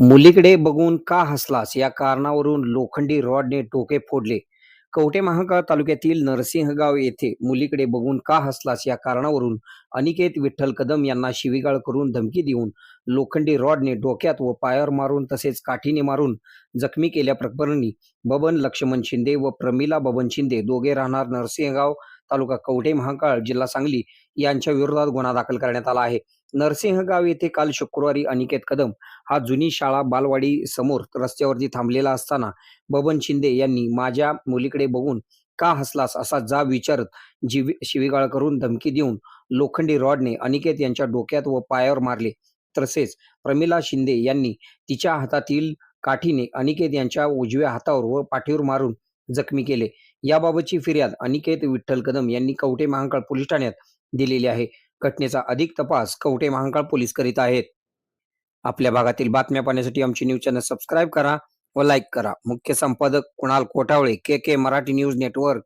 मुलीकडे बघून का हसलास? या कारणावरून लोखंडी रॉडने डोके फोडले. कवटे महाकाळ तालुक्यातील नरसिंहगाव येथे मुलीकडे बघून का हसलास? या कारणावरून अनिकेत विठ्ठल कदम यांना शिवीगाळ करून धमकी देऊन लोखंडी रॉडने डोक्यात व पायावर मारून तसेच काठीने मारून जखमी केल्या प्रकरणी बबन लक्ष्मण शिंदे व प्रमिला बबन शिंदे दोघे राहणार नरसिंहगाव तालुका कवटे महाकाळ जिल्हा सांगली यांच्या विरोधात गुन्हा दाखल करण्यात आला आहे. नरसिंहगाव येथे काल शुक्रवारी अनिकेत कदम हा जुनी शाळा बालवाडी समोर रस्त्यावरती थांबलेला असताना बबन शिंदे यांनी माझ्या मुलीकडे बघून का हसलास असा जाब विचारत जीव शिवीगाळ करून धमकी देऊन लोखंडी रॉडने अनिकेत यांच्या डोक्यात व पायावर मारले. तसेच प्रमिला शिंदे यांनी तिच्या हातातील काठीने अनिकेत यांच्या उजव्या हातावर व पाठीवर मारून जखमी केले. याबाबतची फिर्याद अनिकेत विठ्ठल कदम यांनी कवठे महांकाळ पोलीस ठाण्यात दिलेली आहे. घटनेचा अधिक तपास कवठे महांकाळ पोलीस करीत आहेत? आपल्या भागातील बातम्या पाहण्यासाठी आमची न्यूज चॅनल सबस्क्राईब करा व लाईक करा. मुख्य संपादक Kunal Kothavale K K Marathi news network.